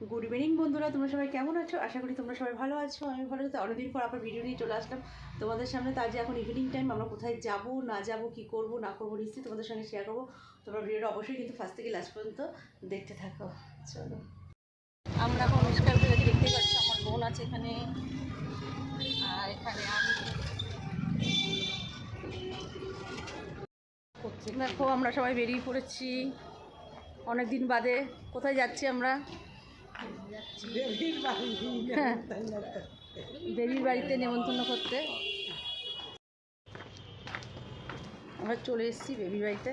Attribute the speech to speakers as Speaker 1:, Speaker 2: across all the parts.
Speaker 1: Good evening বন্ধুরা। তোমরা সবাই কেমন আছো? আশা করি তোমরা সবাই ভালো আছো। আমি ভালো আছি। অনেকদিন পর আবার ভিডিও নিয়ে চলে আসলাম। তোমাদের সামনে তো যে এখন ইভিনিং টাইম আমরা কোথায় যাব, না যাব, কি করব, না করব, নিশ্চয়ই তোমাদের সঙ্গে শেয়ার করব। তোমরা ভিডিওটা অবশ্যই কিন্তু ফার্স্ট থেকে লাস্ট পর্যন্ত দেখতে থাকো। চলো। আমরা এখন অনুষ্ঠান থেকে দেখতে পাচ্ছি। আমার বোন আছে এখানে। আর এখানে আমি। দেখো, আমরা সবাই বেরিয়ে পড়েছি। অনেক দিন বাদে কোথায় যাচ্ছি আমরা? বেবির বাড়িতে নেমন্তন্ন করতে। আমরা চলে এসেছি বেবির বাড়িতে।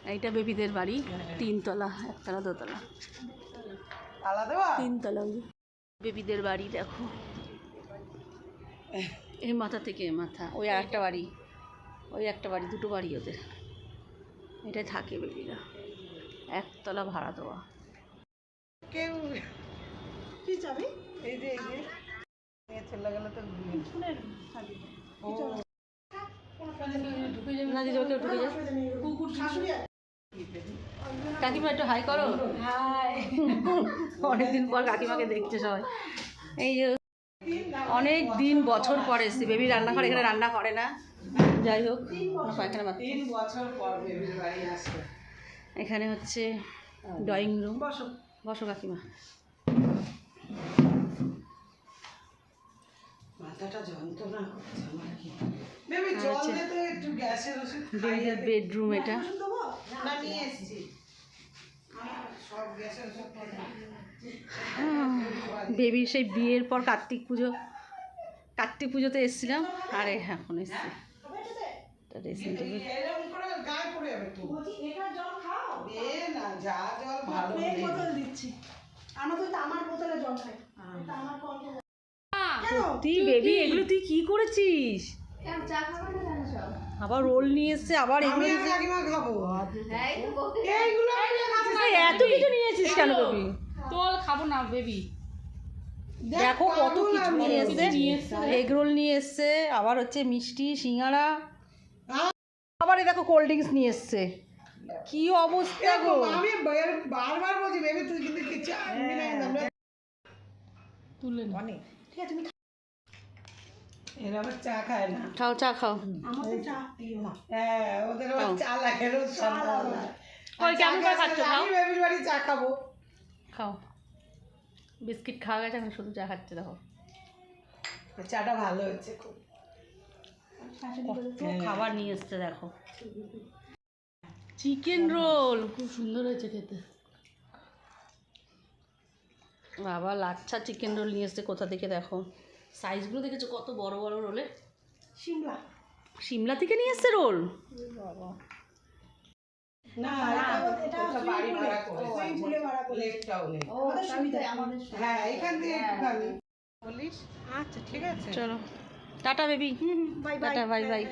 Speaker 1: এইটা বেবিদের বাড়ি তিনতলা একতলা দোতলা। তিনতলা বেবিদের বাড়ি দেখো। এই মাথা থেকে মাথা ওই একটা বাড়ি। ওই একটা বাড়ি দুটো বাড়ি ওদের। এটাই থাকে বেবিরা একতলা ভাড়া দেওয়া।
Speaker 2: কেউ
Speaker 3: কি চাবি?
Speaker 2: এই যে এই যে। চলে গেলে তো
Speaker 3: চাবি
Speaker 2: ও।
Speaker 1: না দিদি ওকে ঢুকে যায়?
Speaker 3: কুকুর শাশুড়ি
Speaker 1: কাকিমা একটু হাই করো। অনেকদিন পর কাকিমাকে দেখছে সবাই। এই যে অনেক দিন বছর পরে এসছি। বেবি রান্না করে এখানে রান্না করে না। যাই হোক পায়খানা।
Speaker 2: তিন বছর পর বেবির বাড়ি আসবে
Speaker 1: এখানে হচ্ছে ড্রয়িং রুম
Speaker 3: বসো।
Speaker 1: বসো কাকিমা।
Speaker 2: মাথাটা যন্ত্রণা করছে আমার কি? বেবি জল দে তো একটু গ্যাসের ওষুধ
Speaker 1: বেবিদের বেডরুম এটা।
Speaker 2: না নিয়ে এসেছি। সব গ্যাসের ওষুধ
Speaker 1: বেবির সেই বিয়ের পর কার্তিক পুজো কার্তিক পুজোতে এসেছিলাম। আরে এখন এসছি। ড্রেসিং টেবিল
Speaker 2: এরকম করে গায়ে পড়ে যাবে তো।
Speaker 3: বলছি এটা জল খাও।
Speaker 2: না যা জল ভালো
Speaker 3: এই
Speaker 2: নেই।
Speaker 3: বোতল দিচ্ছি। আমরা তো আমার বোতলে জল খাই আমার
Speaker 1: তুই বেবি এগুলো তুই কি করেছিস? আবার রোল নিয়ে এসছে আবার এগুলো
Speaker 2: খাব।
Speaker 1: এত কিছু নিয়েছিস কেন বেবি?
Speaker 4: তোল খাব না বেবি।
Speaker 1: দেখো কত কিছু। নিয়ে এসছে। এগ রোল নিয়ে এসছে আবার হচ্ছে মিষ্টি সিঙ্গারা আবার দেখো কোল্ড ড্রিঙ্কস নিয়ে এসছে। কি অবস্থা গো?
Speaker 2: আমি বারবার বলছি বেবি তুই কিন্তু কিছু আনবি না আমরা
Speaker 4: তুলে না
Speaker 2: অনেক। ঠিক আছে তুমি এরা আবার চা খায় না।
Speaker 1: খাও চা খাও।
Speaker 3: আমাকে চা দিও না।
Speaker 2: হ্যাঁ ওদের আবার চা লাগে রোজ
Speaker 1: ওই কেমন করে খাচ্ছ খাও?
Speaker 2: আমি বেবির বাড়ি চা খাব।
Speaker 1: খাও। বিস্কিট খাওয়া গেছে এখন শুধু চা খাচ্ছে দেখো।
Speaker 2: চাটা ভালো হচ্ছে খুব।
Speaker 1: খাবার নিয়ে এসছে দেখো। চিকেন রোল
Speaker 4: খুব সুন্দর হয়েছে খেতে।
Speaker 1: বাবা লাচ্ছা চিকেন রোল নিয়ে এসছে কোথা থেকে দেখো? সাইজগুলো দেখেছ কত বড় বড় রোলে
Speaker 3: সিমলা।
Speaker 1: সিমলা থেকে নিয়ে এসছে রোল
Speaker 2: না বাড়ি ভাড়া করে
Speaker 3: সুইমিং পুলে ভাড়া করে
Speaker 2: লেকটাও নেই
Speaker 3: আমাদের সুবিধা আমাদের
Speaker 2: হ্যাঁ বলিস? আচ্ছা ঠিক আছে।
Speaker 1: চলো। Tata baby
Speaker 3: bye bye
Speaker 1: tata bye bye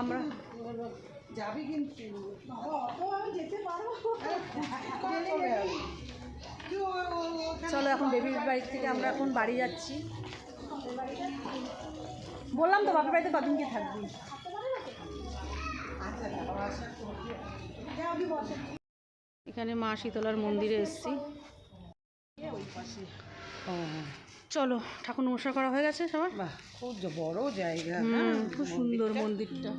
Speaker 1: আমরা
Speaker 2: যাবি কিন্তু। চলে
Speaker 1: এখন বেবির বাড়ি থেকে আমরা এখন বাড়ি যাচ্ছি। বললাম তো বাপের বাড়িতে কদিন কি থাকবি?
Speaker 2: আচ্ছা
Speaker 3: কি বসে।
Speaker 1: এখানে মা শীতলার মন্দিরে এসেছি। চলো ঠাকুর নমস্কার করা হয়ে গেছে সবার।
Speaker 2: বাহ খুব বড় জায়গা
Speaker 1: হুম খুব সুন্দর মন্দিরটা।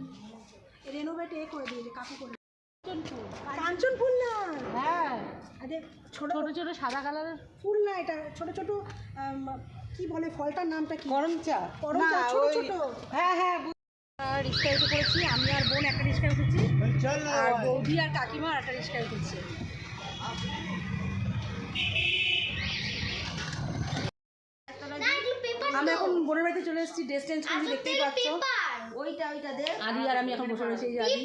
Speaker 3: রেনোভেট এ করে দিয়েছে কাকু করে কাঞ্চন ফুল না
Speaker 4: হ্যাঁ।
Speaker 3: আরে ছোট
Speaker 4: ছোট ছোট সাদা কালারের।
Speaker 3: ফুল না এটা ছোট ছোট কি বলে ফলটার নামটা কি?
Speaker 2: গরম চা
Speaker 3: গরম চা,
Speaker 2: না,
Speaker 3: ছোট ছোট।
Speaker 2: হ্যাঁ হ্যাঁ
Speaker 1: উঠে আমি আর বোন একটা রিক্সায় উঠেছি।
Speaker 2: চলো।
Speaker 1: আর বৌদি আর কাকিমা আর একটা উঠেছে। আমি এখন বোনের বাড়িতে চলে এসেছি ড্রেস চেঞ্জ করেছি দেখতেই পাচ্ছ।
Speaker 5: ওইটা ওইটা দে।
Speaker 1: আদি আর আমি এখন বসে রয়েছি এই আদি।